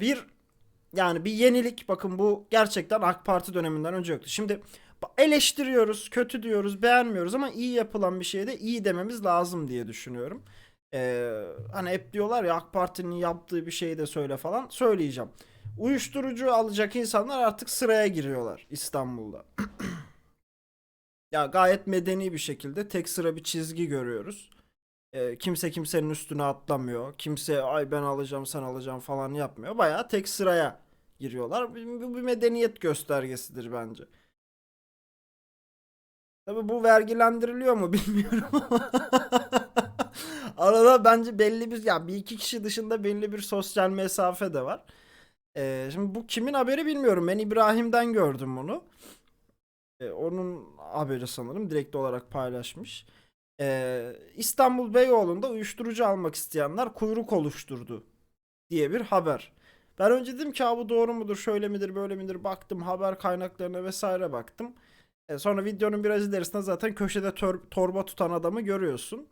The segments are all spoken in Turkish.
Bir yani bir yenilik bakın bu gerçekten AK Parti döneminden önce yoktu. Şimdi eleştiriyoruz, kötü diyoruz, beğenmiyoruz ama iyi yapılan bir şeye de iyi dememiz lazım diye düşünüyorum. Ee, hani hep diyorlar ya AK Parti'nin yaptığı bir şeyi de söyle falan. Söyleyeceğim. Uyuşturucu alacak insanlar artık sıraya giriyorlar İstanbul'da. ya gayet medeni bir şekilde tek sıra bir çizgi görüyoruz. Ee, kimse kimsenin üstüne atlamıyor. Kimse ay ben alacağım sen alacağım falan yapmıyor. Bayağı tek sıraya giriyorlar. Bu bir medeniyet göstergesidir bence. Tabii bu vergilendiriliyor mu bilmiyorum arada bence belli bir ya bir iki kişi dışında belli bir sosyal mesafe de var. Ee, şimdi bu kimin haberi bilmiyorum. Ben İbrahim'den gördüm bunu. Ee, onun haberi sanırım direkt olarak paylaşmış. Ee, İstanbul Beyoğlu'nda uyuşturucu almak isteyenler kuyruk oluşturdu diye bir haber. Ben önce dedim ki "Aa, bu doğru mudur, şöyle midir, böyle midir baktım haber kaynaklarına vesaire baktım. E, sonra videonun biraz ilerisinde zaten köşede tör- torba tutan adamı görüyorsun.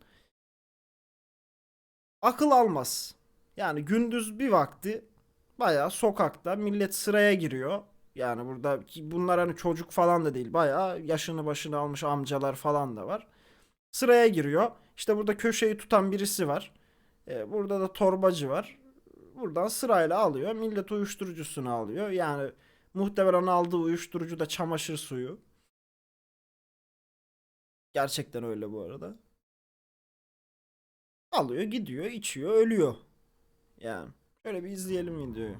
Akıl almaz. Yani gündüz bir vakti bayağı sokakta millet sıraya giriyor. Yani burada bunlar hani çocuk falan da değil. Bayağı yaşını başını almış amcalar falan da var. Sıraya giriyor. İşte burada köşeyi tutan birisi var. E, burada da torbacı var. Buradan sırayla alıyor. Millet uyuşturucusunu alıyor. Yani muhtemelen aldığı uyuşturucu da çamaşır suyu. Gerçekten öyle bu arada. Alıyor, gidiyor, içiyor, ölüyor. Yani. Şöyle bir izleyelim videoyu.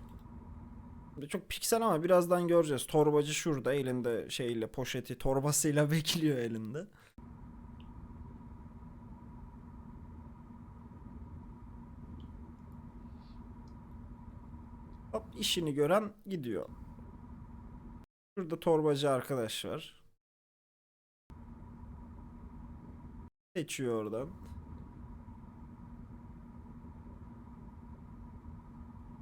Çok piksel ama birazdan göreceğiz. Torbacı şurada elinde şeyle poşeti torbasıyla bekliyor elinde. Hop işini gören gidiyor. Şurada torbacı arkadaş var. Seçiyor oradan.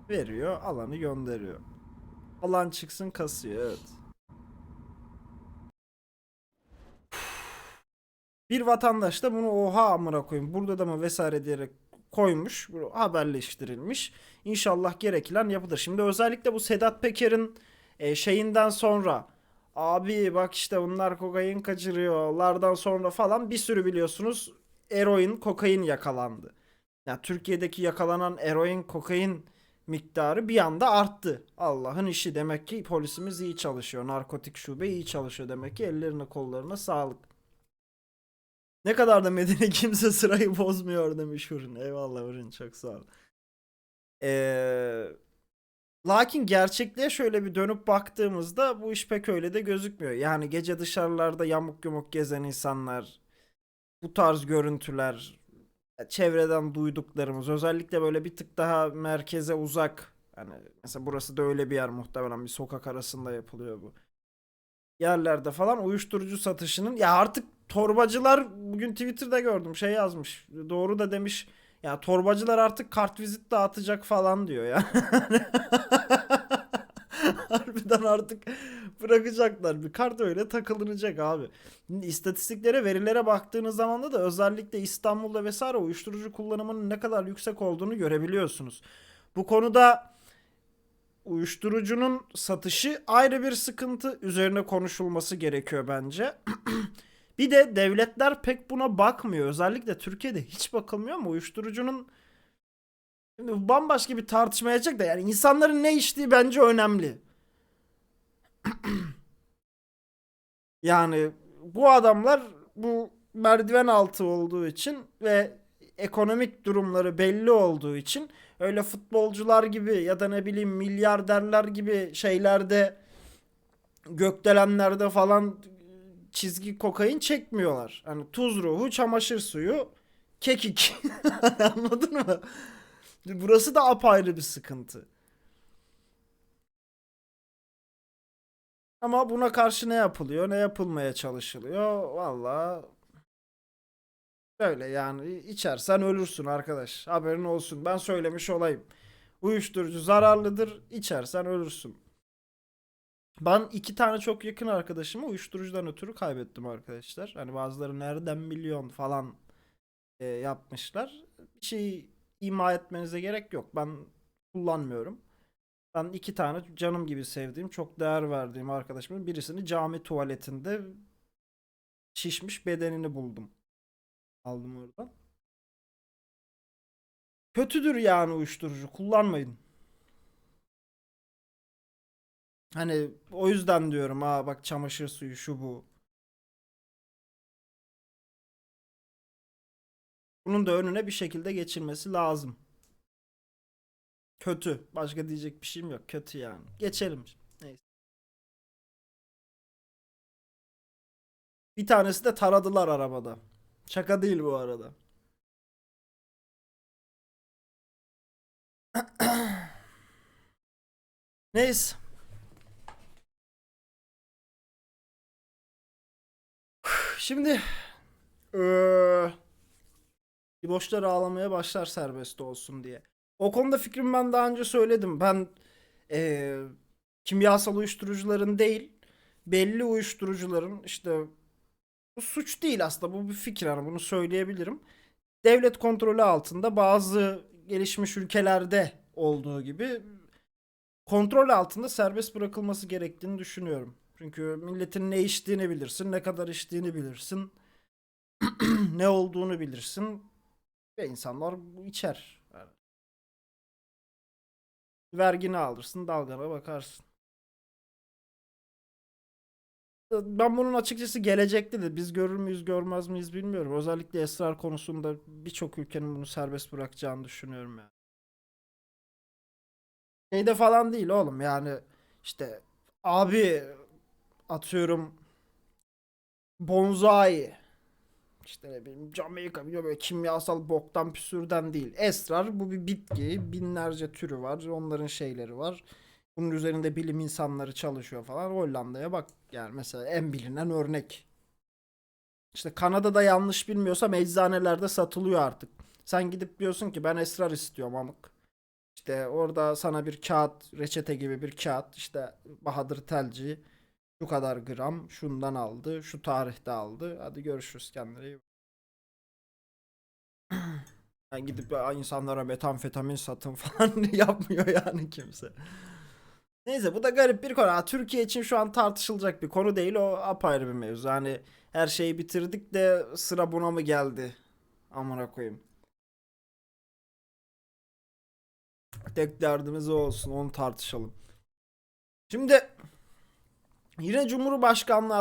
Veriyor, alanı gönderiyor. Alan çıksın kasıyor, evet. Bir vatandaş da bunu oha amına koyayım burada da mı vesaire diyerek koymuş. Haberleştirilmiş. İnşallah gereken yapılır. Şimdi özellikle bu Sedat Peker'in e, şeyinden sonra abi bak işte bunlar kokain kaçırıyorlardan sonra falan bir sürü biliyorsunuz eroin, kokain yakalandı. Yani Türkiye'deki yakalanan eroin, kokain miktarı bir anda arttı. Allah'ın işi demek ki polisimiz iyi çalışıyor. Narkotik şube iyi çalışıyor demek ki ellerine kollarına sağlık. Ne kadar da medeni kimse sırayı bozmuyor demiş Hurun. Eyvallah Hurun çok sağ ol. Ee, lakin gerçekliğe şöyle bir dönüp baktığımızda bu iş pek öyle de gözükmüyor. Yani gece dışarılarda yamuk yumuk gezen insanlar, bu tarz görüntüler, çevreden duyduklarımız özellikle böyle bir tık daha merkeze uzak. Hani mesela burası da öyle bir yer muhtemelen bir sokak arasında yapılıyor bu. Yerlerde falan uyuşturucu satışının ya artık torbacılar bugün Twitter'da gördüm şey yazmış. Doğru da demiş. Ya torbacılar artık kartvizit dağıtacak falan diyor ya. Harbiden artık bırakacaklar. Bir kart öyle takılınacak abi. İstatistiklere, verilere baktığınız zaman da özellikle İstanbul'da vesaire uyuşturucu kullanımının ne kadar yüksek olduğunu görebiliyorsunuz. Bu konuda uyuşturucunun satışı ayrı bir sıkıntı üzerine konuşulması gerekiyor bence. bir de devletler pek buna bakmıyor. Özellikle Türkiye'de hiç bakılmıyor ama uyuşturucunun Şimdi bambaşka bir tartışmaya açacak da yani insanların ne içtiği bence önemli. Yani bu adamlar bu merdiven altı olduğu için ve ekonomik durumları belli olduğu için öyle futbolcular gibi ya da ne bileyim milyarderler gibi şeylerde gökdelenlerde falan çizgi kokain çekmiyorlar. Hani tuz ruhu, çamaşır suyu, kekik. Anladın mı? Burası da apayrı bir sıkıntı. Ama buna karşı ne yapılıyor, ne yapılmaya çalışılıyor? Valla böyle yani içersen ölürsün arkadaş. Haberin olsun. Ben söylemiş olayım. Uyuşturucu zararlıdır. içersen ölürsün. Ben iki tane çok yakın arkadaşımı uyuşturucudan ötürü kaybettim arkadaşlar. Hani bazıları nereden milyon falan e, yapmışlar. Bir şey ima etmenize gerek yok. Ben kullanmıyorum. Ben iki tane canım gibi sevdiğim, çok değer verdiğim arkadaşımın birisini cami tuvaletinde şişmiş bedenini buldum. Aldım oradan. Kötüdür yani uyuşturucu. Kullanmayın. Hani o yüzden diyorum ha bak çamaşır suyu şu bu. Bunun da önüne bir şekilde geçilmesi lazım. Kötü. Başka diyecek bir şeyim yok. Kötü yani. Geçelim. Neyse. Bir tanesi de taradılar arabada. Şaka değil bu arada. Neyse. Şimdi bir boşlar ağlamaya başlar serbest olsun diye. O konuda fikrimi ben daha önce söyledim. Ben eee, kimyasal uyuşturucuların değil, belli uyuşturucuların işte bu suç değil aslında bu bir fikir hani bunu söyleyebilirim. Devlet kontrolü altında bazı gelişmiş ülkelerde olduğu gibi kontrol altında serbest bırakılması gerektiğini düşünüyorum. Çünkü milletin ne içtiğini bilirsin, ne kadar içtiğini bilirsin, ne olduğunu bilirsin ve insanlar içer. Yani vergini alırsın, dalgana bakarsın. Ben bunun açıkçası gelecekte de biz görür müyüz görmez miyiz bilmiyorum. Özellikle esrar konusunda birçok ülkenin bunu serbest bırakacağını düşünüyorum yani. Şeyde falan değil oğlum yani işte abi atıyorum bonsai işte ne bileyim Jamaika biliyor böyle kimyasal boktan püsürden değil. Esrar bu bir bitki. Binlerce türü var. Onların şeyleri var. Bunun üzerinde bilim insanları çalışıyor falan. Hollanda'ya bak yani mesela en bilinen örnek. İşte Kanada'da yanlış bilmiyorsam eczanelerde satılıyor artık. Sen gidip diyorsun ki ben esrar istiyorum amık. İşte orada sana bir kağıt, reçete gibi bir kağıt. işte Bahadır Telci şu kadar gram şundan aldı, şu tarihte aldı. Hadi görüşürüz kendine iyi. Yani gidip insanlara metamfetamin satın falan yapmıyor yani kimse. Neyse bu da garip bir konu. Türkiye için şu an tartışılacak bir konu değil. O apayrı bir mevzu. Hani her şeyi bitirdik de sıra buna mı geldi? Amına koyayım. Tek derdimiz o olsun. Onu tartışalım. Şimdi yine Cumhurbaşkanlığı